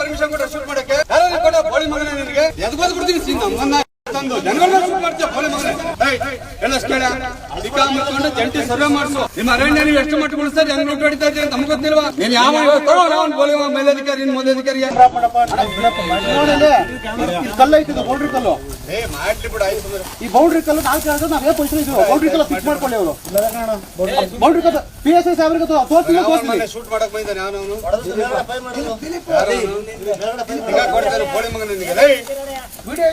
Permission ಕೊಟ್ಟ shoot ಮಾಡಕ್ಕೆ ಯಾರೋ ನೀನ್ ಕೊಟ್ಟ ಬೋಳಿ ಮಗನೇ ನಿನಗೆ ಎದ್ಗೋದ್ ಬಿಡ್ತೀನಿ ಸೀನ್ ನಮ್ಮನ್ನ ಜಂಟಿ ಸರ್ವೆ ಮಾಡಿಸು. ನಿಮ್ಮ ಅರಣ್ಯ ನೀವು ಎಷ್ಟು ಮಟ್ಟ ಹೆಂಗ್ ಲೂಟ್ ಹೊಡಿತಾ ಇದ್ದೀರಿ ನಮ್ಗೆ ಗೊತ್ತಿಲ್ವಾ? ನೀನ್ ಯಾವ ಮಗ ಮೇಲಧಿಕಾರಿ ಮೇಲಧಿಕಾರಿ ಕಲ್ಲ ಐತಿದ್ದು ಬೌಂಡ್ರಿ. ಈ ಬೌಂಡ್ರಿ ಕಲ್ಲು ನಾಲ್ಕು ಹೇಳಿದ್ರೆ ನಾವೇ ಪೊಲೀಸ್ ಬೌಂಡ್ರಿ ಕಲ್ಲ ಫಿಕ್ಸ್ ಮಾಡ್ಕೊಳ್ಳಿ ಅವರು. ಬೌಂಡ್ರಿ ಕಲ್ಲು ಪಿ ಎಸ್ ಐ ಸಾಹೇಬ್ರಿಗೆ ಮನೆ ಶೂಟ್ ಮಾಡಕ್ ಬಂದ. ವಿಡಿಯೋ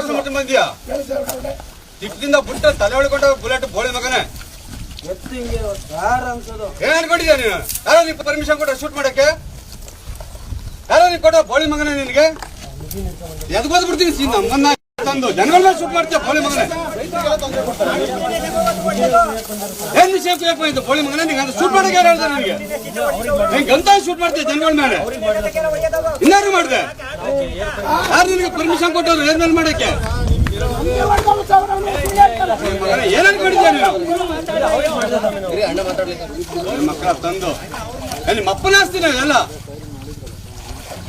ಏ ಶೂಟ್ ಮಾಡಕ್ ಸುಮ್ಮನೆ ಬಂದ್ಯಾ ಟಿಪ್ದಿಂದ ಬುಟ್ಟ ತಲೆ ಹೊಡ್ಕೊಂಡ ಬುಲೆಟ್ ಬೋಳಿ ಮಗನೇ. ಏನ್ ಅನ್ಕೊಂಡಿದ್ಯಾ ನೀನು? ಯಾರೋ ನೀ ಪರ್ಮಿಷನ್ ಕೊಟ್ಟ ಶೂಟ್ ಮಾಡಕ್ಕೆ? ಯಾರೋ ನೀ ಕೊಟ್ಟ ಬೋಳಿ ಮಗನೇ ನಿನಗೆ? ಎದ್ಕೋದ್ ಬಿಡ್ತೀನಿ ತಂದು. ಜನಗಳನ್ನ ಶೂಟ್ ಮಾಡ್ತೀಯ ಬೋಳಿ ಮಗನೇ? ಏನ್ ವಿಷಯ ಬೇಕು ಇದು ಬೋಳಿ ಮಗನ ನಿಂಗೆ ಅದು ಶೂಟ್ ಮಾಡಕ್ಕೆ ಹೇಳ್ದೆ ನನಗೆ. ನಿಂಗೆ ಅಂತ ಶೂಟ್ ಮಾಡ್ತೀಯ ಜನಗಳ ಮೇಲೆ. ಇನ್ನಾರು ಮಾಡಿದೆ? ಯಾರು ನಿನಗೆ ಪರ್ಮಿಷನ್ ಕೊಟ್ಟವ್ರು ಏನ್ ಮೇಲೆ ಮಾಡಕ್ಕೆ? ಏನನ್ ಏನ್ ಅನ್ಕೊಂಡಿದ್ಯಾ ನೀನು? ಮಕ್ಕಳ ತಂದು. ನಿಮ್ಮ ಅಪ್ಪನ ಆಸ್ತಿನ ಎಲ್ಲ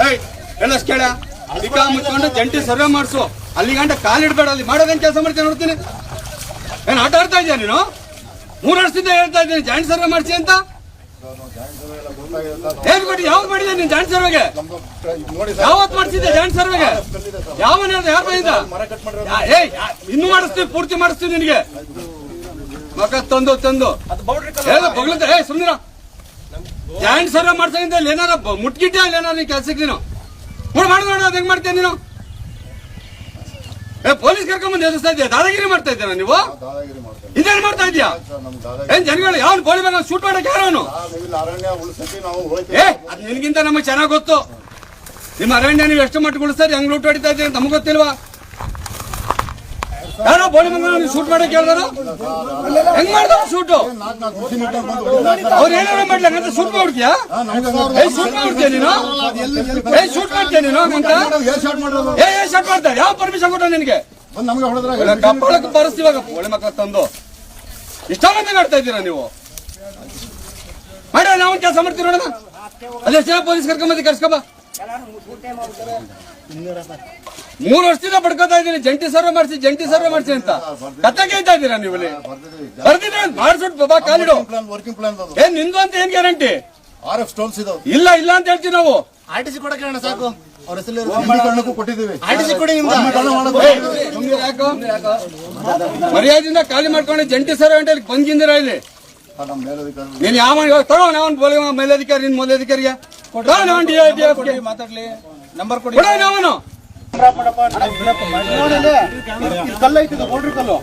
ಏಯ್ ಎಲ್ಲ ಕೇಳ. ಅಧಿಕ ಮುಚ್ಕೊಂಡು ಜಂಟಿ ಸರ್ವೆ ಮಾಡಿಸು. ಅಲ್ಲಿ ಗಂಟ ಕಾಲಿಡ್ಬೇಡ ಅಲ್ಲಿ ಮಾಡೋದೇನ್ ಕೆಲಸ ಮಾಡ್ತೀನಿ ನೋಡ್ತೀನಿ. ಏನ್ ಆಟ ಆಡ್ತಾ ಇದೀಯ ನೀನು? ಮೂರು ವರ್ಷದಿಂದ ಹೇಳ್ತಾ ಇದ್ದೀನಿ ಜಾಯಿಂಟ್ ಸರ್ವೆ ಮಾಡಿಸಿ ಅಂತ. ಹೇಳ್ಬಿಟ್ಟು ಯಾವ್ದು ಮಾಡಿದೆ ನೀನ್ ಜಾಯಿಂಟ್ ಸರ್ವೆಗೆ ಯಾವತ್ ಮಾಡಿಸಿದ್ದೆ ಜಾಯಿಂಟ್ ಸರ್ವೆಗೆ ಯಾವ ಯಾ- ಇನ್ನು ಮಾಡಿಸ್ತೀವಿ, ಪೂರ್ತಿ ಮಾಡಿಸ್ತೀವಿ ನಿನಗೆ. ಮಗ ತಂದು ತಂದು. ಏನೋ ಬಗ್ಲಂತ ಏ ಸುಮ್ನಿರ. ಜಾಯಿಂಟ್ ಸರ್ವೆ ಮಾಡ್ಸಂಗಿದ್ದ ಇಲ್ಲಿ ಏನಾರ ಮುಟ್ಗಿಟ್ಟೆ ಅಲ್ಲಿ ಏನಾರ ನೀನ್ ಕೆಲ್ಸಕ್ಕೆ ನೀನು? ನೋಡ್ ಮಾಡಿ ಅದ್ ಹೆಂಗ್ ಮಾಡ್ತೀಯ ನೀನು? ಏ ಪೊಲೀಸ್ ಕರ್ಕೊಂಬಂದು ಎದುರಿಸ್ತಾ ಇದೆಯಾ ದಾದಾಗಿರಿ ಮಾಡ್ತಾ ಇದ್ದೀರಾ ನೀವು? ಇದೇನ್ ಮಾಡ್ತಾ ಇದೀಯಾ ಏನ್ ಜನಗಳು ಯಾವ್ದು ಬೋಳಿ ಮೇಲೆ ಶೂಟ್ ಮಾಡಕ್ ಯಾರವನು? ನಾವು ಏ ಅದ್ ನಿನ್ಗಿಂತ ನಮಗೆ ಚೆನ್ನಾಗ್ ಗೊತ್ತು. ನಿಮ್ಮ ಅರಣ್ಯ ನೀವು ಎಷ್ಟು ಮಟ್ಟ ಉಳಿಸ್ತಾರೆ ಹೆಂಗ್ ಲೂಟ್ ಹೊಡಿತಾ ಇದ್ದೀರಿ ನಮ್ಗೆ ಗೊತ್ತಿಲ್ವಾ? ಯಾರೋ ಬೋಳಿ ಮಂಗಳ ಶೂಟ್ ಮಾಡಕ್ ಹೇಳಿದ್ರು ಹೆಂಗ್ ಮಾಡ್ದ ಶೂಟು. ಅವ್ರು ಏನಾರ ಮಾಡ್ಲಿ ಹಂಗಂತ ಶೂಟ್ ಏ ಶೂಟ್ ಮಾಡ್ತೀಯ ನೀನು? ಏ ಶೂಟ್ ಮಾಡ್ತೀಯ ನೀನು ಅಂತ ಏ ಶೂಟ್ ಮಾಡ್ತಾರೆ ಯಾವ ಪರ್ಮಿಷನ್ ಕೊಟ್ಟ ನಿನಗೆ? ಬಂದು ನಮ್ಗೆ ಹೊಡೆದ್ರೆ ಕಪ್ಪಳಕ್ಕೆ ಬರೆಸ್ತೀವಾಗ ಒಳ್ಳೆ ಮಕ್ಕಳ ತಂದು. ಇಷ್ಟೊಂದು ಮಾಡ್ತಾ ಇದ್ದೀರಾ ನೀವು? ಮಾಡ ನಾವು ಕೆಲಸ ಮಾಡ್ತೀವಿ ನೋಡೋಣ. ಅದೆಷ್ಟು ಜನ ಪೊಲೀಸ್ ಕರ್ಕೊಂಬಂದಿ ಕರ್ಸ್ಕೊಬ ಮೂರು ವರ್ಷದಿಂದ ಪಡ್ಕೋತಾ ಇದ್ದೀನಿ. ಜಂಟಿ ಸರ್ವೆ ಮಾಡಿಸಿ ಜಂಟಿ ಸರ್ವೆ ಮಾಡಿಸಿ ಅಂತ. ಕತ್ತೆ ಕೇಳ್ತಾ ಇದ್ದೀರಾ ನೀವು ಇಲ್ಲಿ? ಬರ್ದಿದ್ರೆ ಮಾಡಿಸ್ಬಿಟ್ಟು ಬಾಬಾ ಕಾಲಿಡು. ವರ್ಕಿಂಗ್ ಪ್ಲಾನ್ ಅದು. ಏನ್ ನಿಂದು ಅಂತ ಏನ್ ಗ್ಯಾರಂಟಿ ಆರ್ ಎಫ್ ಸ್ಟೋನ್ಸ್ ಇಲ್ಲ ಇಲ್ಲ ಅಂತ ಹೇಳ್ತೀವಿ ನಾವು. ಆರ್ಟಿಸಿ ಟಿ ಸಿ ಕೊಡಕ್ಕೆ ಸಾಕು. ಅವ್ರ ಹೆಸರು ಕೊಟ್ಟಿದ್ದೀವಿ. ಮರ್ಯಾದೆಯಿಂದ ಖಾಲಿ ಮಾಡ್ಕೊಂಡು ಜಂಟಿ ಸರ್ವೆ ಅಂತ ಇಲ್ಲಿ? ಬಂದಿಂದಿರ ಇಲ್ಲಿ ನೀನ್ ಯಾವ ತಗೋ ನಾವ್ ಮೇಲಾಧಿಕಾರಿ ಮೇಲಧಿಕಾರಿ ನಿನ್ ಮೇಲಧಿಕಾರಿಯ ತಗೋ ನಾವನ್ ಡಿ ಐ ಡಿ ಎಫ್ಗೆ. ಮಾತಾಡ್ಲಿ. ನಂಬರ್ ಕೊಡಿ. ಕೊಡೋ ಬೌಂಡ್ರಿ ಕಲ್ಲು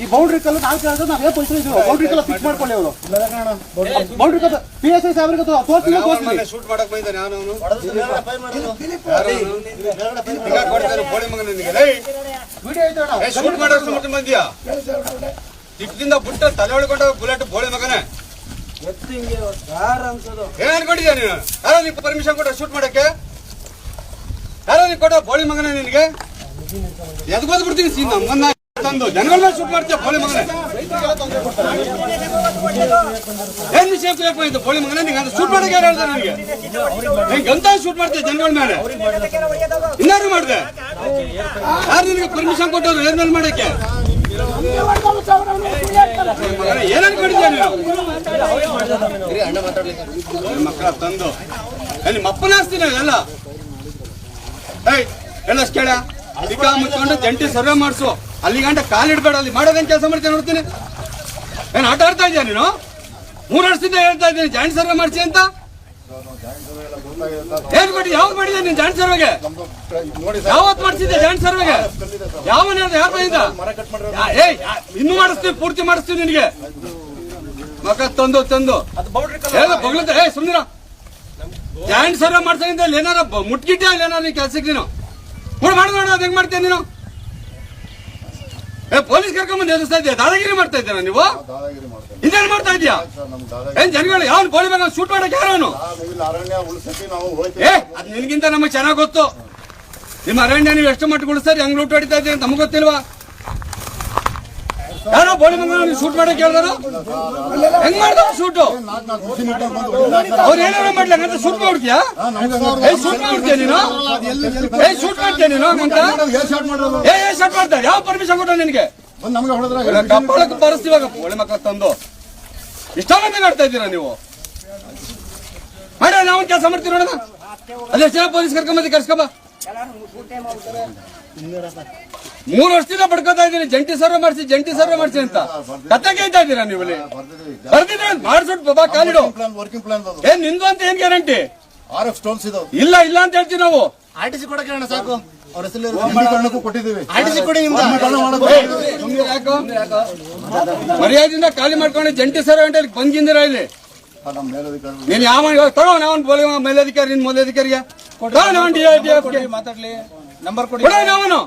ಈ ನಾವೇ ಕಲ್ಲ ಫಿಕ್ಸ್ ಮಾಡ್ಕೊಳ್ಳಿ ಅವರು ಬೌಂಡ್ರಿ ಕಲ್ಲು ಪಿ ಎಸ್ ಐ ಶೂಟ್ ತಲೆ ಒಳಗೊಂಡ ಬುಲೆಟ್ ಬೋಳಿ ಮಗನೇ ಏನ್ ಅನ್ಕೊಂಡಿದ್ಯಾ ನೀನು? ನೀವು ಪರ್ಮಿಷನ್ ಕೊಟ್ಟ ಶೂಟ್ ಮಾಡಕ್ಕೆ? ಯಾರೋ ನೀ ಕೊಟ್ಟ ಬೋಳಿ ಮಗನೇ ನಿನಗೆ? ಎದ್ಕೋದ್ ಬಿಡ್ತೀನಿ ಸೀನ್? ನಮ್ಮನ್ನ ತಂದು ಜನಗಳನ್ನ ಶೂಟ್ ಮಾಡ್ತೀಯ ಬೋಳಿ ಮಗನೇ? ಏನ್ ವಿಷಯ ಬೇಕು ಇದು ಬೋಳಿ ಮಗನೇ? ನಿಂಗೆ ಅದು ಶೂಟ್ ಮಾಡಕ್ಕೆ ಯಾರು ನನಗೆ? ನಿಂಗೆ ಎಂತ ಶೂಟ್ ಮಾಡ್ತೀಯ ಜನಗಳ ಮೇಲೆ? ಇನ್ನಾರು ಮಾಡಿದೆ? ಯಾರು ನಿನಗೆ ಪರ್ಮಿಷನ್ ಕೊಟ್ಟವ್ರು ಏನ್ ಮೇಲೆ ಮಾಡಕ್ಕೆ? ಏನ್ ಅನ್ಕೊಂಡಿದ್ಯಾ ನೀನು? ನಿನ್ ಮಕ್ಕಳ ತಂದು. ಇಲ್ಲಿ ಅಪ್ಪನ ಆಸ್ತಿನ ಎಲ್ಲ ಎಲ್ಲ ಕೇಳ. ಅಧಿಕ ಮುಚ್ಕೊಂಡು ಜಂಟಿ ಸರ್ವೆ ಮಾಡಿಸು. ಅಲ್ಲಿಗಂಡ ಕಾಲಿಡ್ಬೇಡ ಅಲ್ಲಿ ಮಾಡೋದೇನು ಕೆಲಸ ಮಾಡ್ತೀನಿ ನೋಡ್ತೀನಿ. ಏನು ಆಟ ಆಡ್ತಾ ಇದೀಯ ನೀನು? ಮೂರು ವರ್ಷದಿಂದ ಹೇಳ್ತಾ ಇದ್ದೀನಿ ಜಾಯಿಂಟ್ ಸರ್ವೆ ಮಾಡಿಸಿ ಅಂತ. ಏನ್ ಮಾಡಿ, ಯಾವ್ದು ಮಾಡಿದೆ ನೀನ್ ಜಾಯಿಂಟ್ ಸರ್ವೆಗೆ? ನೋಡಿ ಯಾವತ್ ಮಾಡಿಸಿದ್ದೆ ಜಾಯಿಂಟ್ ಸರ್ವೆಗೆ? ಯಾವ ಯಾರ ಬಂದಿದ್ದ ಇನ್ನು ಮಾಡಿಸ್ತೀವಿ, ಪೂರ್ತಿ ಮಾಡಿಸ್ತೀವಿ ನಿನಗೆ. ಮಗ ತಂದು ತಂದು. ಏನೋ ಬಗ್ಲಂತ ಏ ಸುಮ್ನಿರ. ಜಾಯಿಂಟ್ ಸರ್ವೆ ಮಾಡ್ಸಂಗಿದ್ದ ಅಲ್ಲಿ ಏನಾರ ಮುಟ್ಗಿಟ್ಟೆ ಅಲ್ಲಿ ಏನಾರ ನೀನ್ ಕೆಲ್ಸಕ್ಕೆ ನೀನು? ನೋಡ್ ಮಾಡಿ ನೋಡ ಅದ್ ಹೆಂಗ್ ಮಾಡ್ತೀಯ ನೀನು? ಏ ಪೊಲೀಸ್ ಕರ್ಕೊಂಬಂದು ಎದುರಿಸ್ತಾ ಇದೆಯಾ ದಾದಾಗಿರಿ ಮಾಡ್ತಾ ಇದ್ದೀರಾ ನೀವು? ಇನ್ನೇನು ಮಾಡ್ತಾ ಇದೀಯಾ ಏನ್ ಜನಗಳು ಯಾವ ಪೊಲೀಸ್ ಶೂಟ್ ಮಾಡಕ್ ಯಾರವನು ಏ ಅದು ನಿನ್ಗಿಂತ ನಮಗೆ ಚೆನ್ನಾಗ್ ಗೊತ್ತು. ನಿಮ್ಮ ಅರಣ್ಯ ನೀವು ಎಷ್ಟು ಮಟ್ಟ ಉಳಿಸ್ತಾರೆ ಹೆಂಗ್ ಲೂಟ್ ಹೊಡಿತಾ ಇದ್ದೀರಿ ನಮ್ಗೆ ಗೊತ್ತಿಲ್ವಾ? ಯಾರೋ ಬೋಳಿ ಮಂಗನ ಶೂಟ್ ಮಾಡಕ್ ಹೇಳ್ದಾರ? ಹೆಂಗ್ ಮಾಡ್ದ ಶೂಟ್. ಅವ್ರು ಏನಾರ ಮಾಡ್ಲಿ? ಹಂಗಂತ ಶೂಟ್ ಮಾಡ್ತೀಯಾ ಏ, ಶೂಟ್ ಮಾಡ್ತೀಯ ನೀನು? ಏ, ಶೂಟ್ ಮಾಡ್ತೀಯ ನೀನು ಹಂಗಂತ? ಏ ಏ, ಶೂಟ್ ಮಾಡ್ತಾರೆ ಯಾವ ಪರ್ಮಿಷನ್ ಕೊಟ್ಟ ನಿನಗೆ? ಕಪ್ಪಳಕ್ಕೆ ಬರೆಸ್ತೀವಾಗ ಬೋಳಿ ಮಕ್ಕಳ ತಂದು. ಇಷ್ಟೊಂದು ಮಾಡ್ತಾ ಇದ್ದೀರಾ ನೀವು? ಮಾಡ ನಾವು ಕೆಲಸ ಮಾಡ್ತೀವಿ ನೋಡೋಣ. ಅದೇ ಜನ ಪೊಲೀಸ್ ಕರ್ಕೊಂಬಂದು ಕರ್ಸ್ಕೊಂಬ ಮೂರು ವರ್ಷದಿಂದ ಪಡ್ಕೋತಾ ಇದ್ದೀನಿ ಜಂಟಿ ಸರ್ವೆ ಮಾಡಿಸಿ ಜಂಟಿ ಸರ್ವೆ ಮಾಡಿಸಿ ಅಂತ ಕತ್ತೆ ಕೇಳ್ತಾ ಇದ್ದೀರಾ ನೀವು ಬರ್ದಿದ್ರೆ ಮಾಡಿಸ್ಬಿಟ್ಟು ಬಾಬಾ ಕಾಲಿಡು ವರ್ಕಿಂಗ್ ಪ್ಲಾನ್ ಏನ್ ನಿಂದು ಅಂತ ಏನ್ ಗ್ಯಾರಂಟಿ ಆರ್ ಎಫ್ ಸ್ಟೋನ್ಸ್ ಇಲ್ಲ ಇಲ್ಲ ಅಂತ ಹೇಳ್ತೀವಿ ನಾವು ಆರ್ ಟಿ ಸಿ ಕೊಡಕ್ಕೆ ಅಣ್ಣ ಸಾಕು ಅವ್ರ ಹೆಸರು ದೃಢೀಕರಣಕ್ಕೂ ಕೊಟ್ಟಿದ್ದೀವಿ ಆರ್ ಕೊಡಿ? ಮರ್ಯಾದೆಯಿಂದ ಖಾಲಿ ಮಾಡ್ಕೊಂಡು ಜಂಟಿ ಸರ್ವೆ ಅಂತ ಬಂದಿಂದಿರ ಇಲ್ಲಿ ನೀನ್ ಯಾವ ತಗೋ ನಾವನ್ ಬೋಲಿ ಮೇಲಧಿಕಾರಿ ನಿನ್ ಮೇಲಧಿಕಾರಿಗೆ ನಾವನ್ ಮಾತಾಡ್ಲಿ ನಂಬರ್ ಕೊಡಿ ನಾವನು